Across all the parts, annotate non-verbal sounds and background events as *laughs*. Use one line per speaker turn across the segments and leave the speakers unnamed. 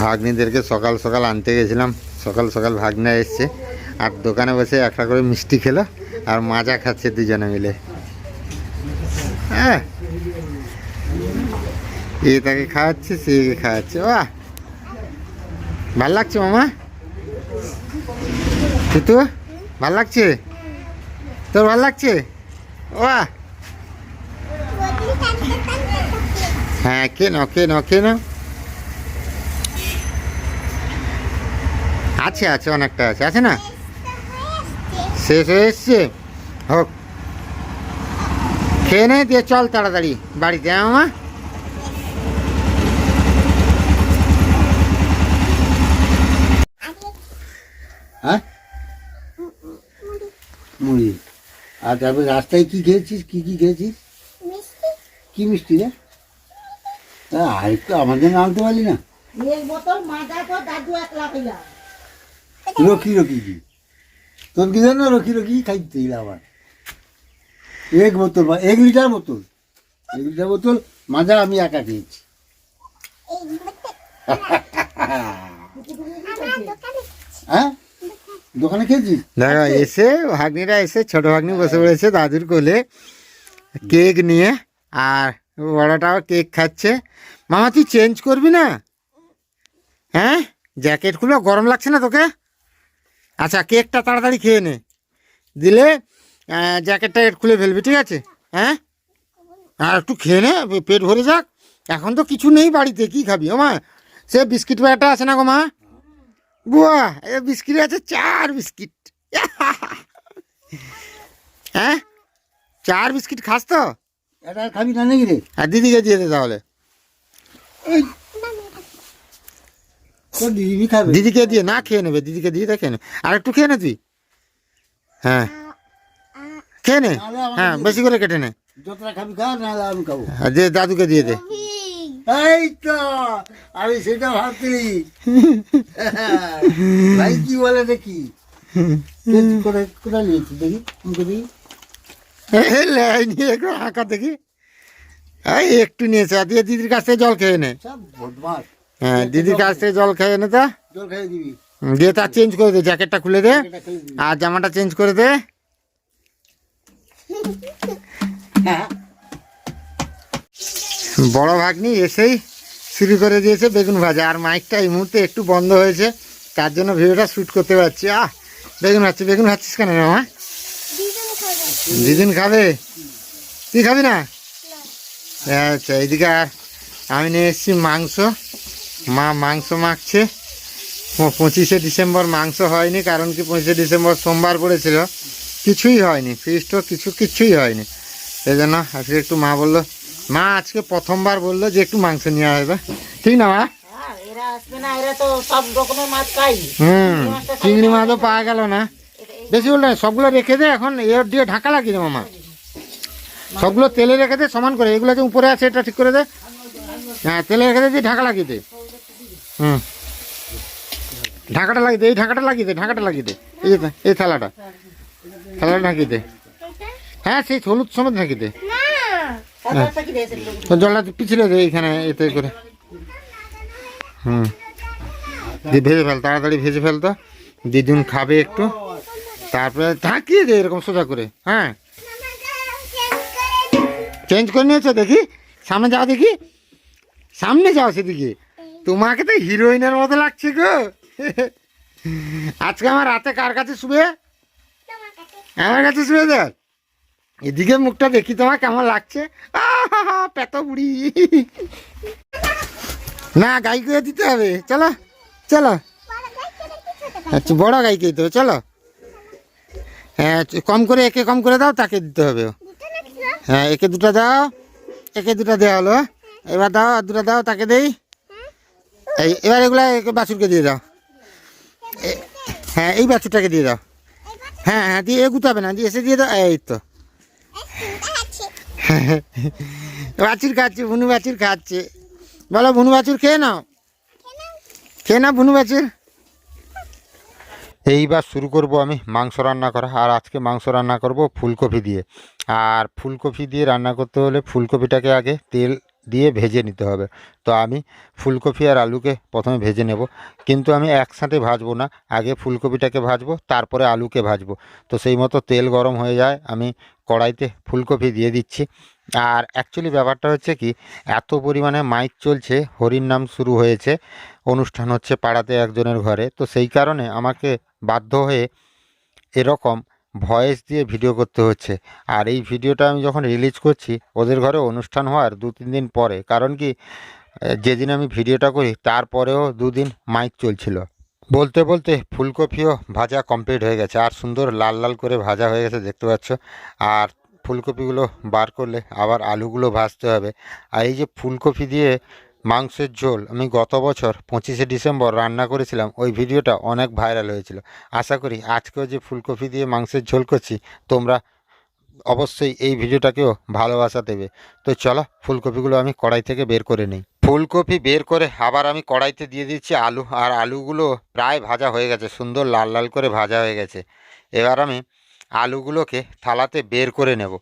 ভাগ্নিদেরকে সকাল সকাল আনতে গেছিলাম। সকাল সকাল ভাগ্না এসছে আর দোকানে বসে একটা করে মিষ্টি খেলো আর মাজা খাচ্ছে দুজনে মিলে। হ্যাঁ। এ তাকে খাওয়াচ্ছে সেকে খাওয়াচ্ছে। বাহ! ভালো লাগছে মামা? তুই ভালো লাগছে? তোর ভালো লাগছে? বাহ! হ্যাঁ কে নাও কে নাও কে নাও আছে আছে অনেকটা আছে আছে না? শেষ হয়ে এসছে। হোক। খেয়ে নে দিয়ে চল তাড়াতাড়ি বাড়িতে হ্যাঁ মামা?
হ্যাঁ? মুড়ি। আর তারপর রাস্তায় কি খেয়েছিস? কি কি খেয়েছিস? কি মিষ্টি রে? আর একটু আমাদের নাম আনতে পারলি না।
বোতল দাদু একলা
রকি রকি কি? তোর কি জানো রকি রকি খাইতে আবার এক বোতল বা এক লিটার বোতল? এক লিটার বোতল মাজা আমি একা খেয়েছি। হ্যাঁ? দোকানে খেয়েছিস?
দেখো এসে ভাগ্নিরা এসে, ছোট ভাগ্নি বসে পড়েছে দাদুর কোলে। কেক নিয়ে, আর বড়টাও কেক খাচ্ছে। মামা, তুই চেঞ্জ করবি না? হ্যাঁ? জ্যাকেট খুলে গরম লাগছে না তোকে? আচ্ছা কেকটা তাড়াতাড়ি খেয়ে নে। দিলে আহ, জ্যাকেটটা একটু খুলে ফেলবি ঠিক আছে? হ্যাঁ? আর একটু খেয়ে নে পেট ভরে যাক। এখন তো কিছু নেই বাড়িতে কি খাবি? ও মা সে বিস্কিট প্যাকেটটা আছে না গো মা? বুয়া এ বিস্কিট আছে চার বিস্কিট। *laughs* হ্যাঁ? চার বিস্কিট খাস তো?
এটা খাবি না নাকি রে?
আর দিদিকে দিয়ে দে তাহলে।
এই
দিদিকে দিয়ে না খেয়ে নেবে দিদিকে দিয়ে দে খেয়ে নেবে। আর একটু খেয়ে নে তুই। হ্যাঁ। খেয়ে নে। হ্যাঁ বেশি করে কেটে নে। দিয়ে দাদুকে দিয়ে দে।
এই তো আমি সেটা ভাবছি। ভাই কি বলে দেখি? কোথায় কোথায় নিয়েছি দেখি মুখে দেখি।
লেই নিয়ে একটু আঁকা দেখি। এই একটু নিয়েছে আর দিয়ে দিদির কাছ থেকে জল খেয়ে নে।
সব বদমাস।
হ্যাঁ দিদির কাছ থেকে জল খেয়ে নে তো।
জল খাইয়ে দিবি।
দিয়ে তার চেঞ্জ করে দে জ্যাকেটটা খুলে দে। আর জামাটা চেঞ্জ করে দে।
হ্যাঁ।
বড় ভাগ্নি এসেই শুরু করে দিয়েছে বেগুন ভাজা। আর মাইকটা এই মুহূর্তে একটু বন্ধ হয়েছে তার জন্য ভিডিওটা শ্যুট করতে পারছি। আহ বেগুন ভাজছি বেগুন ভাজছিস কেন রে মা? দিদিন খাবে। তুই খাবি না? আচ্ছা এইদিকে আর আমি নিয়ে এসেছি মাংস। মা মাংস মাখছে। পঁচিশে ডিসেম্বর মাংস হয়নি কারণ কি পঁচিশে ডিসেম্বর সোমবার পড়েছিল। কিছুই হয়নি ফিস্টও কিছু কিছুই হয়নি। এই জন্য আজকে একটু মা বলল মা আজকে প্রথমবার বলল যে একটু মাংস নিয়ে আসবে। ঠিক না মা?
হ্যাঁ
চিংড়ি মাছও পাওয়া গেল না। বেশি বললে সবগুলো রেখে দে এখন এর দিয়ে ঢাকা লাগিয়ে দে মা সবগুলো তেলে রেখে দে সমান করে। এগুলো যে উপরে আছে এটা ঠিক করে দে। হ্যাঁ তেলে রেখে দে দিয়ে ঢাকা লাগিয়ে দে। হুম। ঢাকাটা লাগিয়ে দে এই ঢাকাটা লাগিয়ে দে ঢাকাটা লাগিয়ে দে। এই যে এই থালাটা। থালাটা ঢাকিয়ে দে। হ্যাঁ সেই হলুদ সমেত ঢাকিয়ে দে। তো জলটা পিছলে দে এইখানে এতে করে। হুম। দিয়ে ভেজে ফেল তাড়াতাড়ি ভেজে ফেল তো। দিদুন খাবে একটু। তারপরে ঢাকিয়ে দে এরকম সোজা করে। হ্যাঁ। চেঞ্জ করে নিয়েছো দেখি? সামনে যাও দেখি। সামনে যাও সেদিকে। তোমাকে তো হিরোইনের মতো লাগছে গো। আজকে আমার রাতে কার কাছে শুবে? আমার কাছে শুয়ে দেখ। এদিকে মুখটা দেখি তোমার কেমন লাগছে। পেত বুড়ি। না গাই করে দিতে হবে। চলো চলো। আচ্ছা বড় গাই দিতে হবে, চলো। হ্যাঁ কম করে একে কম করে দাও, তাকে দিতে হবে। হ্যাঁ একে দুটো দাও। একে দুটো দেওয়া হলো। এবার দাও, আর দুটো দাও, তাকে দেই। এই, এবার এগুলা বাছুরকে দিয়ে দাও। হ্যাঁ এই বাছুরটাকে দিয়ে দাও। হ্যাঁ হ্যাঁ দিয়ে এগুতে হবে না, দিয়ে এসে দিয়ে দাও। এই তো। বাছুর খাচ্ছে, ভুনু বাছুর খাচ্ছে। বলো, ভুনু বাছুর খেয়ে নাও। খেয়ে নাও, ভুনু বাছুর। এইবার শুরু করব আমি মাংস রান্না করা। আর আজকে মাংস রান্না করব ফুলকপি দিয়ে। আর ফুলকপি দিয়ে রান্না করতে হলে ফুলকপিটাকে আগে তেল দিয়ে ভেজে নিতে হবে। তো আমি ফুলকপি আর আলুকে প্রথমে ভেজে নেব। কিন্তু আমি একসাথে ভাজবো না। আগে ফুলকপিটাকে ভাজবো, তারপরে আলুকে ভাজবো। তো সেই মতো তেল গরম হয়ে যায়। আমি কড়াইতে ফুলকপি দিয়ে দিচ্ছি। আর অ্যাকচুয়ালি ব্যাপারটা হচ্ছে কি, এত পরিমাণে মাইক চলছে, হরির নাম শুরু হয়েছে। অনুষ্ঠান হচ্ছে পাড়াতে একজনের ঘরে। তো সেই কারণে আমাকে বাধ্য হয়ে এরকম ভয়েস দিয়ে ভিডিও করতে হচ্ছে। আর এই ভিডিওটা আমি যখন রিলিজ করছি, ওদের ঘরে অনুষ্ঠান হওয়ার দু তিন দিন পরে। কারণ কি, যেদিন আমি ভিডিওটা করি, তারপরেও দুদিন মাইক চলছিল। বলতে বলতে ফুলকপিও ভাজা কমপ্লিট হয়ে গেছে। আর সুন্দর লাল লাল করে ভাজা হয়ে গেছে, দেখতে পাচ্ছ। আর ফুলকপিগুলো বার করলে আবার আলুগুলো ভাজতে হবে। আর এই যে ফুলকপি দিয়ে মাংসের ঝোল। আমি গত বছর পঁচিশে ডিসেম্বর রান্না করেছিলাম। ওই ভিডিওটা অনেক ভাইরাল হয়েছিল। আশা করি আজকেও যে ফুলকপি দিয়ে মাংসের ঝোল করছি, তোমরা অবশ্যই এই ভিডিওটাকেও ভালোবাসা দেবে। তো চলো, ফুলকপিগুলো আমি কড়াই থেকে বের করে নিই। ফুলকপি বের করে আবার আমি কড়াইতে দিয়ে দিচ্ছি আলু, আর আলুগুলো প্রায় ভাজা হয়ে গেছে, সুন্দর লাল লাল করে ভাজা হয়ে গেছে। এবার আমি আলুগুলোকে থালাতে বের করে নেব।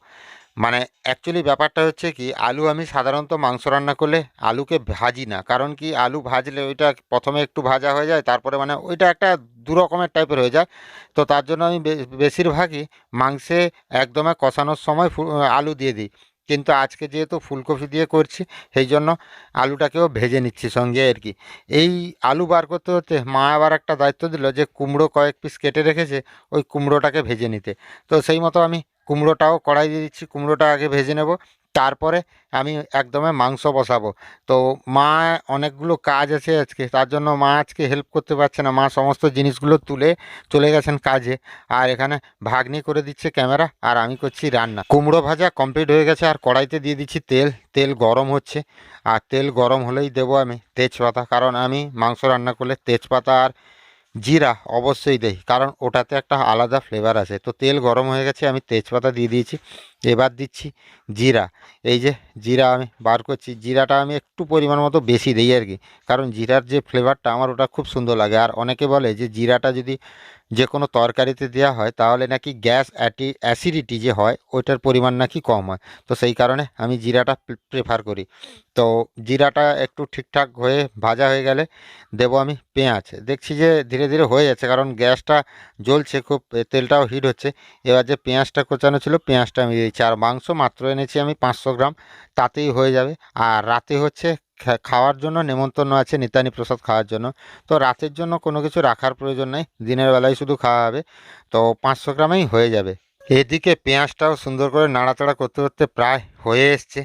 মানে অ্যাকচুয়ালি ব্যাপারটা হচ্ছে কি, আলু আমি সাধারণত মাংস রান্না করলে আলুকে ভাজি না। কারণ কি, আলু ভাজলে ওইটা প্রথমে একটু ভাজা হয়ে যায়, তারপরে মানে ওইটা একটা দু রকমের টাইপের হয়ে যায়। তো তার জন্য আমি বেশিরভাগই মাংসে একদমে কষানোর সময় আলু দিয়ে দিই। কিন্তু আজকে যেহেতু ফুলকপি দিয়ে করছি, সেই জন্য আলুটাকেও ভেজে নিচ্ছি সঙ্গে আর কি। এই আলু বার করতে হতে মা আবার একটা দায়িত্ব দিল যে, কুমড়ো কয়েক পিস কেটে রেখেছে, ওই কুমড়োটাকে ভেজে নিতে। তো সেই মতো আমি কুমড়োটাও কড়াই দিয়ে দিচ্ছি, কুমড়োটা আগে ভেজে নেব, তারপরে আমি একদমে মাংস বসাবো। তো মা অনেকগুলো কাজ আছে আজকে, তার জন্য মা আজকে হেল্প করতে পারছে না, মা সমস্ত জিনিসগুলো তুলে চলে গেছেন কাজে। আর এখানে ভাগ্নি করে দিচ্ছে ক্যামেরা, আর আমি করছি রান্না। কুমড়ো ভাজা কমপ্লিট হয়ে গেছে, আর কড়াইতে দিয়ে দিচ্ছি তেল তেল গরম হচ্ছে। আর তেল গরম হলেই দেবো আমি তেজপাতা, কারণ আমি মাংস রান্না করলে তেজপাতা আর জিরা অবশ্যই দেয় কারণ ওটাতে একটা আলাদা ফ্লেভার আছে। তো তেল গরম হয়ে গেছে, আমি তেজপাতা দিয়ে দিয়েছি। এবার দিচ্ছি জিরা। এই যে জিরা আমি বার করছি, জিরাটা আমি একটু পরিমাণ মতো বেশি দিই আর কি। কারণ জিরার যে ফ্লেভারটা আমার ওটা খুব সুন্দর লাগে। আর অনেকে বলে যে জিরাটা যদি যে কোনো তরকারিতে দেওয়া হয়, তাহলে নাকি গ্যাস অ্যাটি, অ্যাসিডিটি যে হয়, ওইটার পরিমাণ নাকি কম হয়। তো সেই কারণে আমি জিরাটা প্রেফার করি। তো জিরাটা একটু ঠিকঠাক হয়ে ভাজা হয়ে গেলে দেবো আমি পেঁয়াজ। দেখছি যে ধীরে ধীরে হয়ে যাচ্ছে, কারণ গ্যাসটা জ্বলছে খুব, তেলটাও হিট হচ্ছে। এবার যে পেঁয়াজটা কোচানো ছিল, পেঁয়াজটা আমি দিয়ে দিচ্ছি আর মাংস মাত্র এনেছি আমি পাঁচশো গ্রাম, তাতেই হয়ে যাবে। আর রাতে হচ্ছে খাওয়ার জন্য নেমন্তন্ন আছে নিতানি প্রসাদ খাওয়ার জন্য। তো রাতের জন্য কোনো কিছু রাখার প্রয়োজন নেই, দিনের বেলায় শুধু খাওয়া হবে। তো পাঁচশো গ্রামেই হয়ে যাবে। এদিকে পেঁয়াজটাও সুন্দর করে নাড়াচাড়া করতে করতে প্রায় হয়ে এসছে।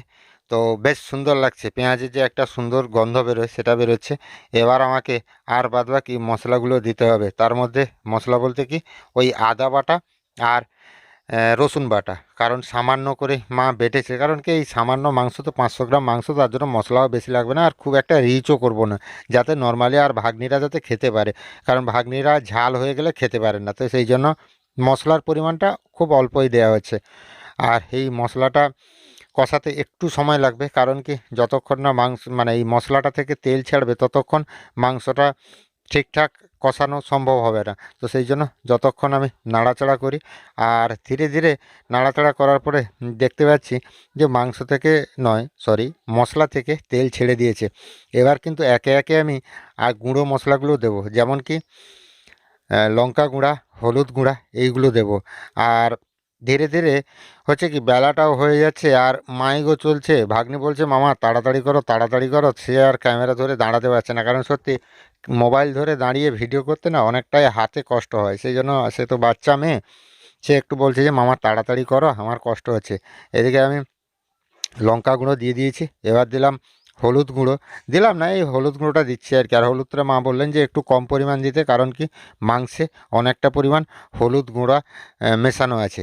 তো বেশ সুন্দর লাগছে, পেঁয়াজের যে একটা সুন্দর গন্ধ বেরোয়, সেটা বেরোচ্ছে। এবার আমাকে আর বাদবাকি মশলাগুলো দিতে হবে। তার মধ্যে মশলা বলতে কি? ওই আদা বাটা আর রসুন বাটা। কারণ সামান্য করে মা বেটেছে। কারণ কি এই সামান্য মাংস তো পাঁচশো গ্রাম মাংস, তার জন্য মশলাও বেশি লাগবে না। আর খুব একটা রিচও করব না। যাতে নর্মালি আর ভাগ্নিরা যাতে খেতে পারে। কারণ ভাগ্নিরা ঝাল হয়ে গেলে খেতে পারেন না। তো সেই জন্য মশলার পরিমাণটা খুব অল্পই দেওয়া হচ্ছে। আর এই মশলাটা কষাতে একটু সময় লাগবে। কারণ কি যতক্ষণ না মাংস মানে এই মশলাটা থেকে তেল ছাড়বে, ততক্ষণ মাংসটা ঠিকঠাক কষানো সম্ভব হবে না। তো সেই জন্য যতক্ষণ আমি নাড়াচাড়া করি, আর ধীরে ধীরে নাড়াচাড়া করার পরে দেখতে পাচ্ছি যে মাংস থেকে নয় সরি মশলা থেকে তেল ছেড়ে দিয়েছে। এবার কিন্তু একে একে আমি আর গুঁড়ো মশলাগুলো দেবো। যেমন কি লঙ্কা গুঁড়া, হলুদ গুঁড়া, এইগুলো দেব। আর ধীরে ধীরে হচ্ছে কি বেলাটাও হয়ে যাচ্ছে আর মাইকও চলছে। ভাগ্নি বলছে, মামা, তাড়াতাড়ি করো তাড়াতাড়ি করো। সে আর ক্যামেরা ধরে দাঁড়াতে পারছে না। কারণ সত্যি মোবাইল ধরে দাঁড়িয়ে ভিডিও করতে না অনেকটাই হাতে কষ্ট হয়। সেই জন্য সে তো বাচ্চা মেয়ে, সে একটু বলছে যে, মামা, তাড়াতাড়ি করো, আমার কষ্ট হচ্ছে। এদিকে আমি লঙ্কা গুঁড়ো দিয়ে দিয়েছি। এবার দিলাম হলুদ গুঁড়ো। দিলাম না, এই হলুদ গুঁড়োটা দিচ্ছি আর কি। আর হলুদটা মা বললেন যে একটু কম পরিমাণ দিতে, কারণ কি মাংসে অনেকটা পরিমাণ হলুদ গুঁড়া মেশানো আছে।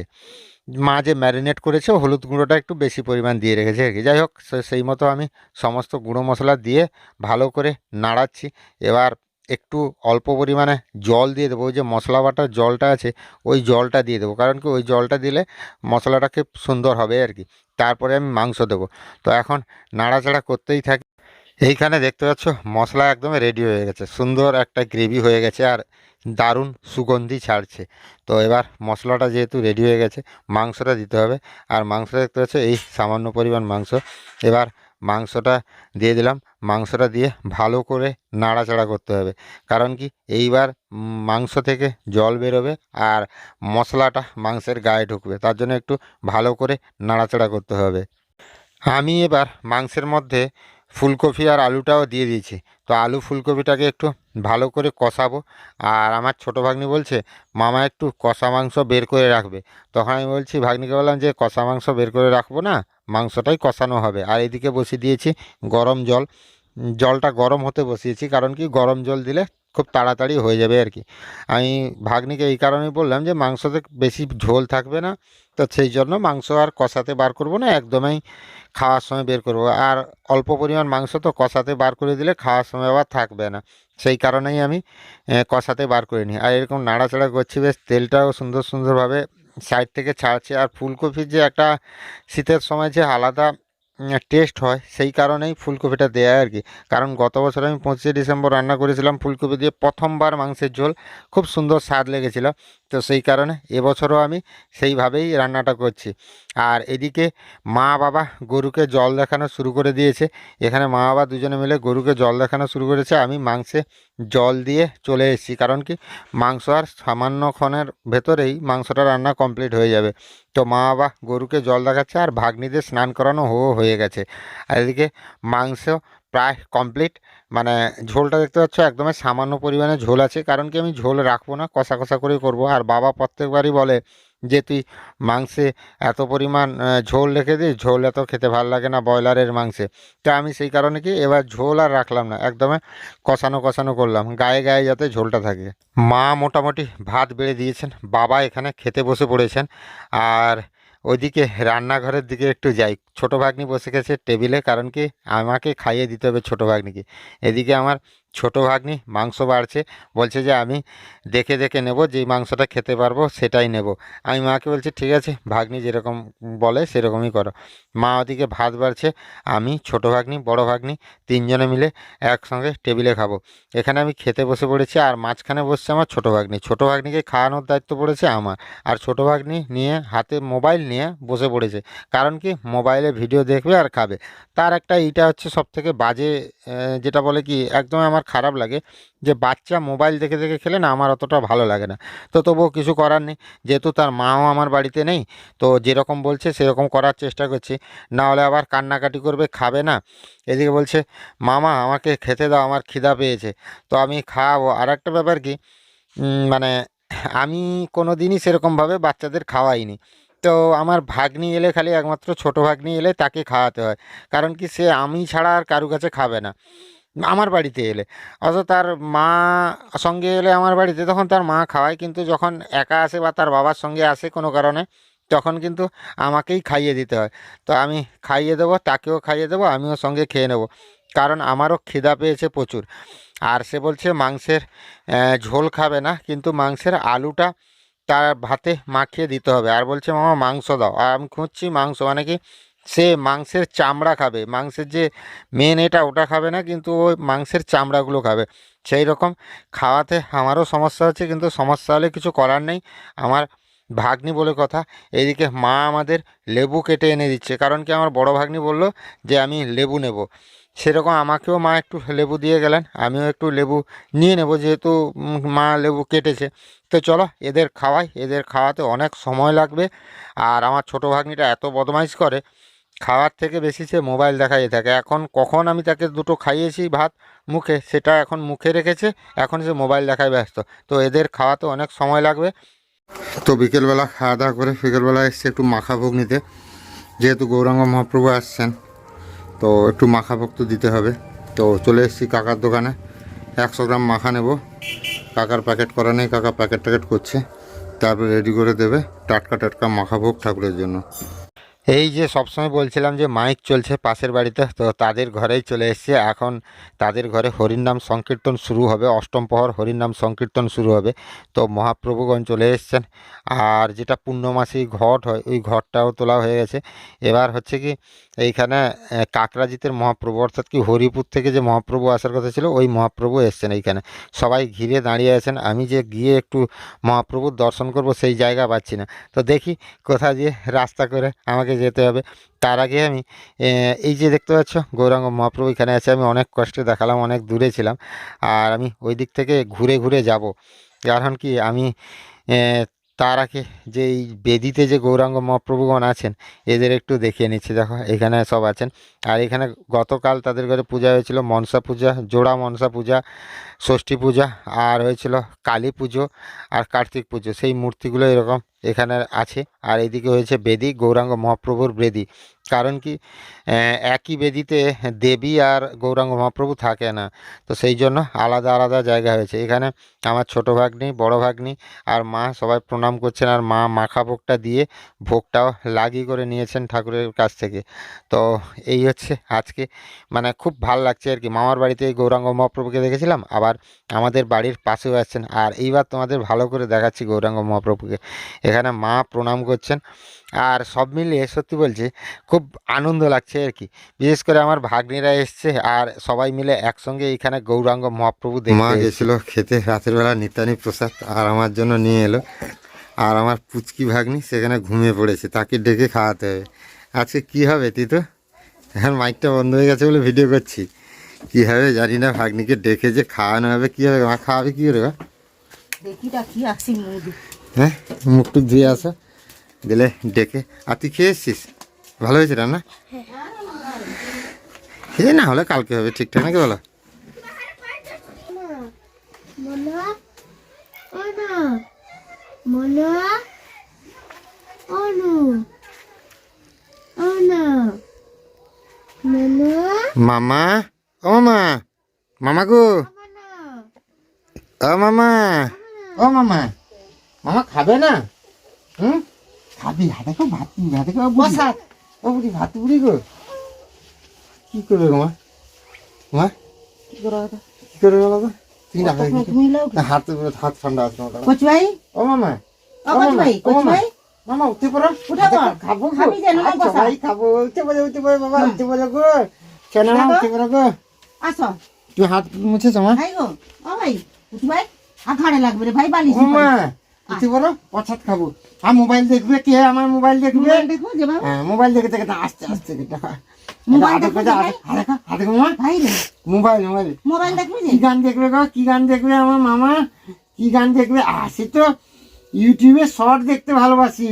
মা যে ম্যারিনেট করেছে, হলুদ গুঁড়োটা একটু বেশি পরিমাণ দিয়ে রেখেছে আর কি। যাই হোক সেই মতো আমি সমস্ত গুঁড়ো মশলা দিয়ে ভালো করে নাড়াচ্ছি। এবার একটু অল্প পরিমাণে জল দিয়ে দেবো। ওই যে মশলা বাটার জলটা আছে, ওই জলটা দিয়ে দেবো। কারণ কি ওই জলটা দিলে মশলাটা খুব সুন্দর হবে আর কি। তারপরে আমি মাংস দেবো। তো এখন নাড়াচাড়া করতেই থাকি। এইখানে দেখতে পাচ্ছ, মশলা একদম রেডি হয়ে গেছে। সুন্দর একটা গ্রেভি হয়ে গেছে আর দারুণ সুগন্ধি ছাড়ছে। তো এবার মশলাটা যেহেতু রেডি হয়ে গেছে, মাংসটা দিতে হবে। আর মাংস দেখতে পাচ্ছ, এই সামান্য পরিমাণ মাংস। এবার মাংসটা দিয়ে দিলাম। মাংসটা দিয়ে ভালো করে নাড়াচাড়া করতে হবে। কারণ কি? এইবার মাংস থেকে জল বেরোবে আর মশলাটা মাংসের গায়ে ঢুকবে। তার জন্য একটু ভালো করে নাড়াচাড়া করতে হবে। আমি এবার মাংসের মধ্যে ফুলকপি আর আলুটাও দিয়ে দিয়েছি। তো আলু ফুলকপিটাকে একটু ভালো করে কষাবো। আর আমার ছোট ভাগ্নি বলছে, মামা একটু কষা মাংস বের করে রাখবে। তখন আমি বলছি, ভাগ্নিকে বললাম যে, কষা মাংস বের করে রাখব না, মাংসটাই কষানো হবে। আর এদিকে বসিয়ে দিয়েছি গরম জল। জলটা গরম হতে বসিয়েছি, কারণ কি গরম জল দিলে খুব তাড়াতাড়ি হয়ে যাবে আর কি। আমি ভাগ্নিকে এই কারণেই বললাম যে মাংসতে বেশি ঝোল থাকবে না, তো সেই জন্য মাংস আর কষাতে বার করব না, একদমই খাওয়ার সময় বের করব। আর অল্প পরিমাণ মাংস তো কষাতে বার করে দিলে খাওয়ার সময় আবার থাকবে না, সেই কারণেই আমি কষাতে বার করে নিই আর এরকম নাড়াচাড়া করছি, বেশ তেলটাও সুন্দর সুন্দরভাবে সাইড থেকে ছাড়ছে। আর ফুলকপির যে একটা শীতের সময় যে আলাদা টেস্ট হয়, সেই কারণেই ফুলকপিটা দেয়া আর কি। কারণ গত বছর আমি পঁচিশে ডিসেম্বর রান্না করেছিলাম, ফুলকপি দিয়ে প্রথমবার মাংসের ঝোল, খুব সুন্দর স্বাদ লেগেছিল। তো সেই কারণে এবছরও আমি সেইভাবেই রান্নাটা করছি। আর এদিকে মা বাবা গরুকে জল দেখানো শুরু করে দিয়েছে। এখানে মা বাবা দুজনে মিলে গরুকে জল দেখানো শুরু করেছে। আমি মাংসে জল দিয়ে চলে এসেছি। কারণ কি? মাংস আর সামান্যক্ষণের ভেতরেই মাংসটা রান্না কমপ্লিট হয়ে যাবে। তো মা বাবা গরুকে জল দেখাচ্ছে আর ভাগ্নিদের স্নান করানো হয়ে গেছে। আর এদিকে মাংস প্রায় কমপ্লিট। মানে ঝোলটা দেখতে পাচ্ছ একদমই সামান্য পরিমাণে ঝোল আছে। কারণ কি আমি ঝোল রাখব না কষা কষা করেই করব। আর বাবা প্রত্যেকবারই বলে যে, তুই মাংসে এত পরিমাণ ঝোল রেখে দিস ঝোল এত খেতে ভালো লাগে না ব্রয়লারের মাংসে। তো আমি সেই কারণে কি এবার ঝোল আর রাখলাম না, একদমে কষানো কষানো করলাম, গায়ে গায়ে যাতে ঝোলটা থাকে। মা মোটামুটি ভাত বেড়ে দিয়েছেন, বাবা এখানে খেতে বসে পড়েছেন। আর ওইদিকে রান্নাঘরের দিকে একটু যাই। ছোটো ভাগ্নি বসে গেছে টেবিলে, কারণ কি আমাকে খাইয়ে দিতে হবে ছোটো ভাগ্নিকে। এদিকে আমার ছোটো ভাগ্নি, মাংস বাড়ছে, বলছে যে আমি দেখে দেখে নেব, যেই মাংসটা খেতে পারব সেটাই নেব। আমি মাকে বলছি, ঠিক আছে, ভাগ্নি যেরকম বলে সেরকমই করো। মা ওদিকে ভাত বাড়ছে, আমি, ছোটো ভাগ্নি, বড় ভাগ্নি, তিনজনে মিলে একসঙ্গে টেবিলে খাব। এখানে আমি খেতে বসে পড়েছি আর মাঝখানে বসছে আমার ছোটো ভাগ্নি। ছোটো ভাগ্নিকে খাওয়ানোর দায়িত্ব পড়েছে আমার। আর ছোটো ভাগ্নি নিয়ে, হাতে মোবাইল নিয়ে বসে পড়েছে। কারণ কি, মোবাইলে ভিডিও দেখবে আর খাবে। তার একটা এইটা হচ্ছে সব থেকে বাজে যেটা বলে কি একদম আমার খারাপ লাগে যে বাচ্চা মোবাইল দেখে দেখে খেলে না আমার অতটা ভালো লাগে না। তো তবুও কিছু করার নেই। যেহেতু তার মাও আমার বাড়িতে নেই, তো যেরকম বলছে সেরকম করার চেষ্টা করছি। না হলে আবার কান্নাকাটি করবে, খাবে না। এদিকে বলছে, মামা, আমাকে খেতে দাও, আমার খিদা পেয়েছে। তো আমি খাওয়াবো। আর একটা ব্যাপার কি মানে আমি কোনো দিনই সেরকমভাবে বাচ্চাদের খাওয়াইনি। তো আমার ভাগ্নি এলে খালি একমাত্র ছোটো ভাগ্নি এলে তাকে খাওয়াতে হয়। কারণ কি সে আমি ছাড়া আর কারু কাছে খাবে না। আমার বাড়িতে এলে। অথচ তার মা সঙ্গে এলে আমার বাড়িতে, তখন তার মা খাওয়ায়, কিন্তু যখন একা আসে বা তার বাবার সঙ্গে আসে কোনো কারণে, তখন কিন্তু আমাকেই খাইয়ে দিতে হয়। তো আমি খাইয়ে দেবো, তাকেও খাইয়ে দেবো, আমিও সঙ্গে খেয়ে নেব। কারণ আমারও খিদা পেয়েছে প্রচুর। আর সে বলছে, মাংসের ঝোল খাবে না, কিন্তু মাংসের আলুটা তার ভাতে মাখিয়ে দিতে হবে। আর বলছে, মামা, মাংস দাও। আর আমি খুঁজছি মাংস মানে কি সে মাংসের চামড়া খাবে। মাংসের যে মেন এটা ওটা খাবে না, কিন্তু ওই মাংসের চামড়াগুলো খাবে। সেই রকম খাওয়াতে আমারও সমস্যা হচ্ছে, কিন্তু সমস্যা হলে কিছু করার নেই। আমার ভাগ্নি বলে কথা এদিকে মা আমাদের লেবু কেটে এনে দিচ্ছে। কারণ কি আমার বড় ভাগ্নি বলল যে, আমি লেবু নেব। সেরকম আমাকেও মা একটু লেবু দিয়ে গেলেন, আমিও একটু লেবু নিয়ে নেব, যেহেতু মা লেবু কেটেছে। তো চলো, এদের খাওয়াই। এদের খাওয়াতে অনেক সময় লাগবে। আর আমার ছোটো ভাগ্নিটা এত বদমাইশ করে খাওয়ার থেকে বেশি সে মোবাইল দেখাই থাকে। এখন কখন আমি তাকে দুটো খাইয়েছি ভাত মুখে, সেটা এখন মুখে রেখেছে, এখন সে মোবাইল দেখায় ব্যস্ত। তো এদের খাওয়াতে অনেক সময় লাগবে। তো বিকেলবেলা খাওয়া দাওয়া করে বিকেলবেলা এসছে একটু মাখা ভোগ নিতে। যেহেতু গৌরাঙ্গ মহাপ্রভু আসছেন, তো একটু মাখা ভোগ তো দিতে হবে। তো চলে এসেছি কাকার দোকানে। একশো গ্রাম মাখা নেব। কাকার প্যাকেট করা নেই, কাকা প্যাকেট ট্যাকেট করছে। তারপর রেডি করে দেবে টাটকা টাটকা মাখা ভোগ ঠাকুরের জন্য। এই যে সবসময় বলছিলাম যে মাইক চলছে পাশের বাড়িতে, তো তাদের ঘরেই চলে এসেছে। এখন তাদের ঘরে হরিনাম সংকীর্তন শুরু হবে, অষ্টম প্রহর হরিনাম সংকীর্তন শুরু হবে। তো মহাপ্রভুগণ চলে এসছেন। আর যেটা পূর্ণমাসী ঘট হয়, ওই ঘটটাও তোলা হয়ে গেছে। এবার হচ্ছে কি, এইখানে কাকরাজিতের মহাপ্রভু, অর্থাৎ কি হরিপুর থেকে যে মহাপ্রভু আসার কথা ছিল, ওই মহাপ্রভু এসছেন এইখানে। সবাই ঘিরে দাঁড়িয়ে আছেন। আমি যে গিয়ে একটু মহাপ্রভুর দর্শন করব, সেই জায়গা পাচ্ছি না। তো দেখি কোথা দিয়ে রাস্তা করে আমাকে থেকে যেতে হবে। তার আগে আমি এই যে দেখতে পাচ্ছ, গৌরাঙ্গ মহাপ্রভু এখানে আছে, আমি অনেক কষ্টে দেখালাম, অনেক দূরে ছিলাম। আর আমি ওই দিক থেকে ঘুরে ঘুরে যাব। কারণ কি, আমি তার আগে যে এই বেদিতে যে গৌরাঙ্গ মহাপ্রভুগণ আছেন, এদের একটু দেখিয়ে নিচ্ছি। দেখো, এখানে সব আছেন। আর এখানে গতকাল তাদের ঘরে পূজা হয়েছিল, মনসা পূজা, জোড়া মনসা পূজা, ষষ্ঠী পূজা, আর হয়েছিল কালী পুজো আর কার্তিক পুজো। সেই মূর্তিগুলো এরকম এখানে আছে। আর এদিকে হয়েছে বেদি, গৌরাঙ্গ মহাপ্রভুর বেদি। কারণ কি একই বেদিতে দেবী আর গৌরাঙ্গ মহাপ্রভু থাকে না। তো সেই জন্য আলাদা আলাদা জায়গা হয়েছে। এখানে আমার ছোটো ভাগ্নি, বড় ভাগ্নি আর মা সবাই প্রণাম করছেন আর মা মাখা ভোগটা দিয়ে ভোগটাও লাগিয়ে করে নিয়েছেন ঠাকুরের কাছ থেকে। তো এই হচ্ছে আজকে। মানে খুব ভালো লাগছে আর কি। মামার বাড়িতে গৌরাঙ্গ মহাপ্রভুকে দেখেছিলাম। আবার আমাদের বাড়ির পাশেও আসছেন আর এইবার তোমাদের ভালো করে দেখাচ্ছি গৌরাঙ্গ মহাপ্রভুকে। এখানে মা প্রণাম করছেন। আর সব মিলিয়ে সত্যি বলছি খুব আনন্দ লাগছে আর কি। বিশেষ করে আমার ভাগ্নিরা এসছে আর সবাই মিলে একসঙ্গে এইখানে গৌরাঙ্গ মহাপ্রভু মা গেছিল খেতে রাতের বেলা নিত্যানি প্রসাদ আর আমার জন্য নিয়ে এলো। আর আমার পুচকি ভাগ্নি সেখানে ঘুমিয়ে পড়েছে তাকে ডেকে খাওয়াতে হবে। আজকে কি হবে তুই তিতো? এখন মাইকটা বন্ধ হয়ে গেছে বলে ভিডিও করছি। কি হবে জানি না ভাগ্নিকে ডেকে যে খাওয়ানো হবে কি হবে মা খাওয়াবে কি করে?
দেখি ডাকি আসি মুদি
হ্যাঁ মুখ টুক ধুয়ে আসো। দিলে ডেকে। আর তুই খেয়ে এসছিস ভালো হয়েছে রান্না? খেয়ে না হলে কালকে হবে, ঠিকঠাক নাকি বলো? মামা? ও মামা মামা গো? ও মামা। ও মামা। মামা খাবে না? হুম? খাবি হাতে খাও ভাত হাতে খাও
বসা
ও বুড়ি ভাত বুড়ি গো। কি করবে মা মা
কি করো এটা?
কি করবে বলো তো না? হাত হাত ঠান্ডা আছে তোমার
কচু ভাই
ও মামা।
ও কচু ভাই কচু ভাই
মামা উঠে পড়ো।
উঠে পড়।
খাব।
খাবি যে, নয়
আচ্ছা,
বসা।
ভাই খাব। উঠে পড়ো উঠে পড়ো বাবা উঠে পড়ো গো। কেন না
দেখো।
উঠে গো।
আসো।
তুই হাত মুছেছ মা?
ভাই গো ও ভাই কচু ভাই আর লাগবে রে ভাই বালিশ
ও খাব। আর মোবাইল দেখবে কে আমার মোবাইল দেখবে?
মোবাইল
হ্যাঁ মোবাইল দেখে দেখে আস্তে আস্তে
মোবাইল
মোবাইল মোবাইল।
মোবাইল দেখবি
কি গান দেখবে গো? কি গান দেখবে আমার মামা? কি গান দেখবে আসে তো ইউটিউবে শর্ট দেখতে ভালোবাসি।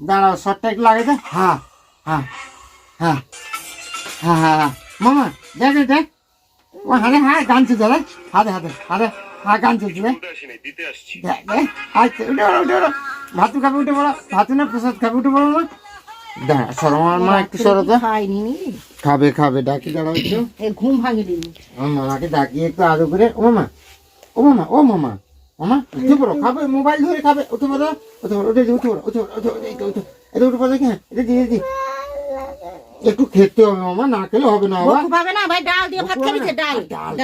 দাঁড়াও শর্টটা একটু লাগে তো হ্যাঁ হ্যাঁ হ্যাঁ হ্যাঁ হ্যাঁ মামা দেখ দেখ ও হাতে হ্যাঁ গান রে হাতে হাতে হাতে। হ্যাঁ গান চলছে আচ্ছা উঠে উঠে ভাতু খাবে উঠে পড়ো ভাতু না প্রসাদ খাবে উঠে পড়ো মা দাঁড়া সরো আমার মা একটু সরো তো খাবে খাবে ডাকি দাঁড়াও একটু
ঘুম ভাঙি দিনি
আমার মামাকে ডাকিয়ে একটু আদর করে ও মামা ও মামা ও মামা মামা উঠে পড়ো খাবে মোবাইল ধরে খাবে উঠে পড়ো উঠে পড়ো উঠে উঠে পড়ো উঠে উঠে পড়ো, উঠে এটা উঠে পড়ো হ্যাঁ এটা দিয়ে দি একটু খেতে হবে মামা না খেলে হবে না
না? ভাই ডাল দিয়ে ভাত খাবি ডাল
ডাল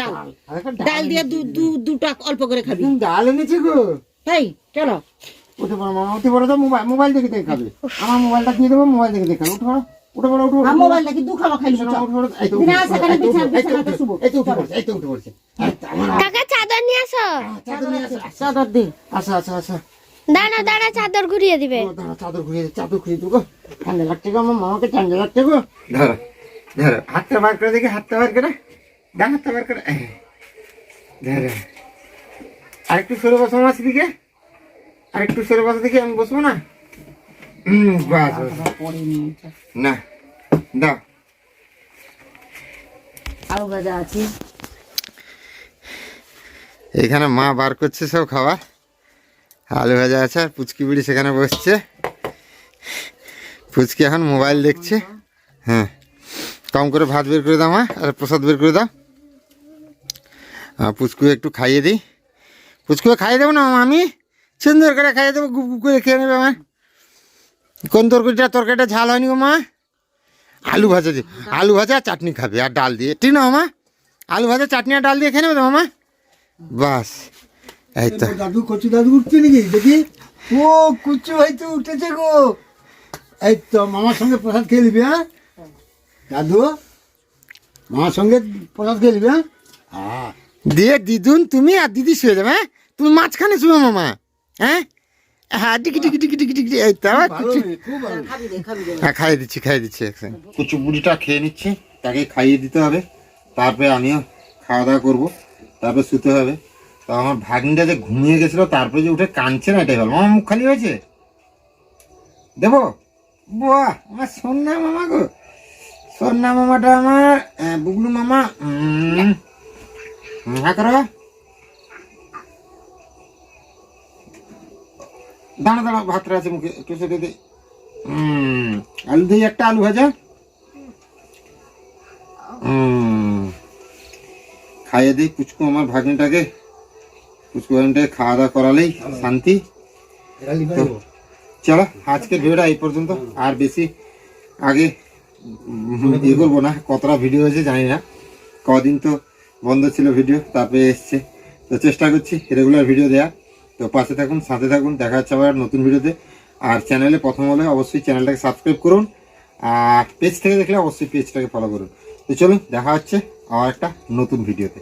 ডাল। দিয়ে দু দু দুটা অল্প করে খাবি।
ডাল এনেছি গো।
এই চলো
উঠে পড়ো মামা উঠে পড়ো তো মোবাইল মোবাইল দেখে দেখে খাবে। আমার মোবাইলটা দিয়ে দেবো মোবাইল দেখে দেখে খাবে। উঠে পড়ো উঠে পড়ো উঠে পড়ো।
মোবাইল দেখি দু খাব খাইলি
এই তো উঠে পড়ছে এই তো উঠে পড়ছে এই তো আমার
কাকা চাদর নিয়ে আসো।
চাদর নিয়ে আসো, আসো,
চাদর দে।
আসো আসো আসো
দাঁড়া দাঁড়া চাদর ঘুরিয়ে দিবে।
দাঁড়া চাদর ঘুরিয়ে চাদর ঘুরিয়ে দেবো ঠান্ডা লাগছে গো আমার মামাকে ঠান্ডা লাগছে গো। ধরো ধরো হাতটা বার করে দেখি হাতটা বার করে। ডান হাতটা বার করে এই, ধরো। আর একটু সরে বসো আমার দিকে। আর একটু সরে বসো দেখি আমি বসবো না? হুম বাস না দাও।
আলু ভাজা আছে।
এখানে মা বার করছে সব খাবার। আলু ভাজা আছে আর পুচকি বিড়ি সেখানে বসছে। পুচকি এখন মোবাইল দেখছে। হ্যাঁ। কম করে ভাত বের করে দাও, মা, আর প্রসাদ বের করে দাও। পুচকু একটু খাইয়ে দিই। পুচকু খাইয়ে দেবো না আমি? সুন্দর করে খাইয়ে দেবো গুপ গুপ করে খেয়ে নেবে, মা। কোন তরকারিটা তরকারিটা ঝাল হয়নি গো, মা? আলু ভাজা দিয়ে, আলু ভাজা আর চাটনি খাবে, আর ডাল দিয়ে। ঠিক না মা? আলু ভাজা, চাটনি আর ডাল দিয়ে খেয়ে নেবে তো মামা বাস। এই তো।
দাদু কচু দাদু উঠছে নাকি? দেখি। ও কুচু হয়তো উঠেছে গো। এই তো মামার সঙ্গে প্রসাদ খেয়ে নিবি হ্যাঁ? দাদু মামার সঙ্গে প্রসাদ খেয়ে নিবি হ্যাঁ? হ্যাঁ।
দিয়ে দিদুন তুমি আর দিদি শুয়ে যাবে হ্যাঁ? তুমি মাঝখানে শুয়ে মামা হ্যাঁ? হ্যাঁ টিকি টিকি টিকি টিকি টিকি এই তো কুচু হ্যাঁ খাইয়ে দিচ্ছি খাইয়ে দিচ্ছি একদম কুচু বুড়িটা খেয়ে নিচ্ছে তাকে খাইয়ে দিতে হবে তারপরে আমিও খাওয়া দাওয়া করব তারপরে শুতে হবে। তো আমার ভাগ্নিটা যে ঘুমিয়ে গেছিল তারপরে যে উঠে কাঁদছে না এটাই আমার মুখ খালি হয়েছে? দেবো? বাহ আমার সন্না মামা গো। সন্না মামাটা আমার বুগলু মামা হ্যাঁ করো। দাঁড়া দাঁড়া ভাতটা আছে মুখে একটু সেটা দে। হুম আলু দিয়ে একটা আলু ভাজা। খাইয়ে দিই পুচকু আমার ভাগ্নিটাকে। পুচকু খাওয়া দাওয়া করালেই শান্তি।
ও।
চলো, আজকের ভিডিওটা এই পর্যন্ত। আর বেশি আগে ইয়ে করব না, কতটা ভিডিও হয়েছে জানি না। কদিন তো বন্ধ ছিল ভিডিও, তারপরে এসছে। তো চেষ্টা করছি রেগুলার ভিডিও দেওয়া তো পাশে থাকুন, সাথে থাকুন, দেখা যাচ্ছে আবার নতুন ভিডিওতে। আর চ্যানেলে প্রথম হলে অবশ্যই চ্যানেলটাকে সাবস্ক্রাইব করুন। আর পেজ থেকে দেখলে অবশ্যই পেজটাকে ফলো করুন। তো চলুন, দেখা হচ্ছে আবার একটা নতুন ভিডিওতে।